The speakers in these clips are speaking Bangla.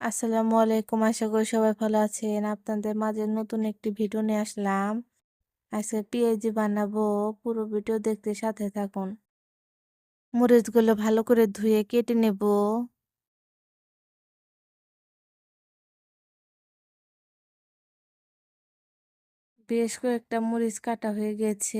আসসালামু আলাইকুম। আশা করি সবাই ভালো আছেন। আপনাদের মাঝে নতুন একটি ভিডিও নিয়ে আসলাম। আজকে পেঁয়াজি বানাবো। পুরো ভিডিও দেখতে সাথে থাকুন। মরিচগুলো ভালো করে ধুয়ে কেটে নেব। বেশ কয়েকটা মরিচ কাটা হয়ে গেছে।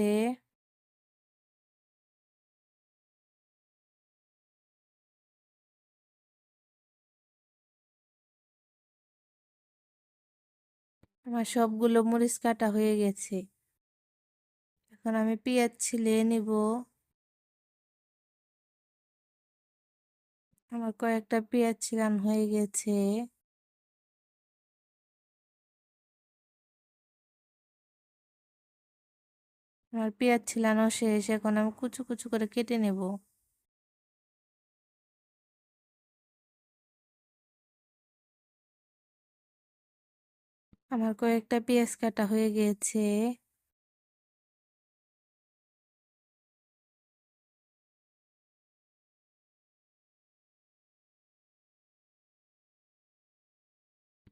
আমার সবগুলো মরিচ কাটা হয়ে গেছে। এখন আমি পেঁয়াজ ছিলে নিব। আমার কয়েকটা পেঁয়াজ ছিলান হয়ে গেছে। আমার পেঁয়াজ ছিলানো শেষ, এখন আমি কুচু কুচু করে কেটে নেব। আমার কয়েকটা পেঁয়াজ কাটা হয়ে গেছে।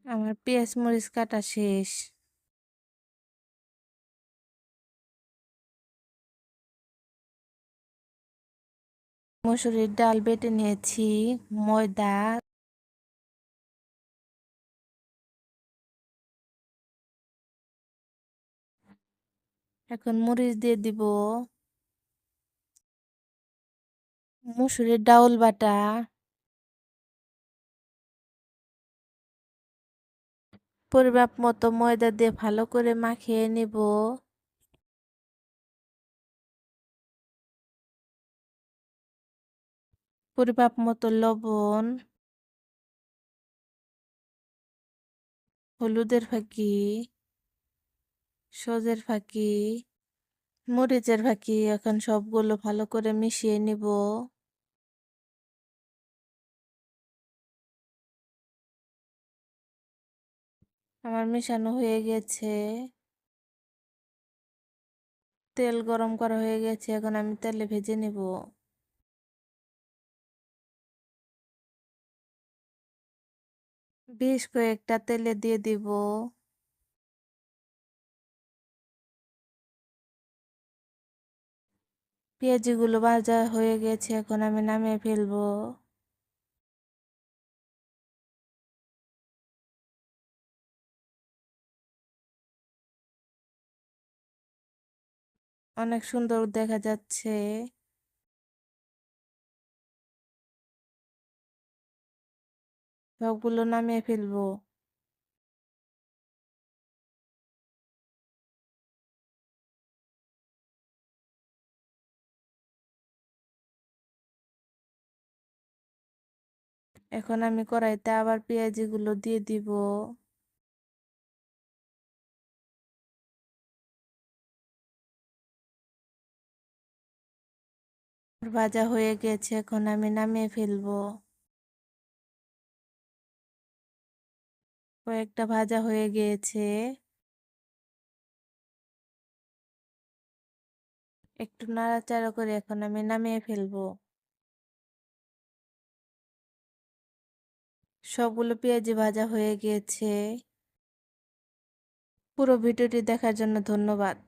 আমার পেঁয়াজ মরিচ কাটা শেষ। মসুরির ডাল বেটে নিয়েছি, ময়দা এখন মরিচ দিয়ে দিব। মুসুরির ডাউল বাটা। পরিমাপ মতো ময়দা দিয়ে ভালো করে মাখিয়ে নিব। পরিমাপ মতো লবণ। হলুদের ফাঁকি। সজের ফাঁকি, মরিচের ফাঁকি, এখন সবগুলো ভালো করে মিশিয়ে নিব। আমার মেশানো হয়ে গেছে। তেল গরম করা হয়ে গেছে, এখন আমি তেলে ভেজে নেব। বেশ কয়েকটা তেলে দিয়ে দিব। পেঁয়াজিগুলো ভাজা হয়ে গেছে, এখন আমি নামিয়ে ফেলব। অনেক সুন্দর দেখা যাচ্ছে। সবগুলো নামিয়ে ফেলব। এখন আমি কড়াইতে আবার পেঁয়াজিগুলো দিয়ে দিব। ভাজা হয়ে গেছে, এখন আমি নামিয়ে ফেলব। কয়েকটা ভাজা হয়ে গিয়েছে একটু নাড়াচাড়া করে এখন আমি নামিয়ে ফেলব। সবগুলো পেঁয়াজি ভাজা হয়ে গিয়েছে। পুরো ভিডিওটি দেখার জন্য ধন্যবাদ।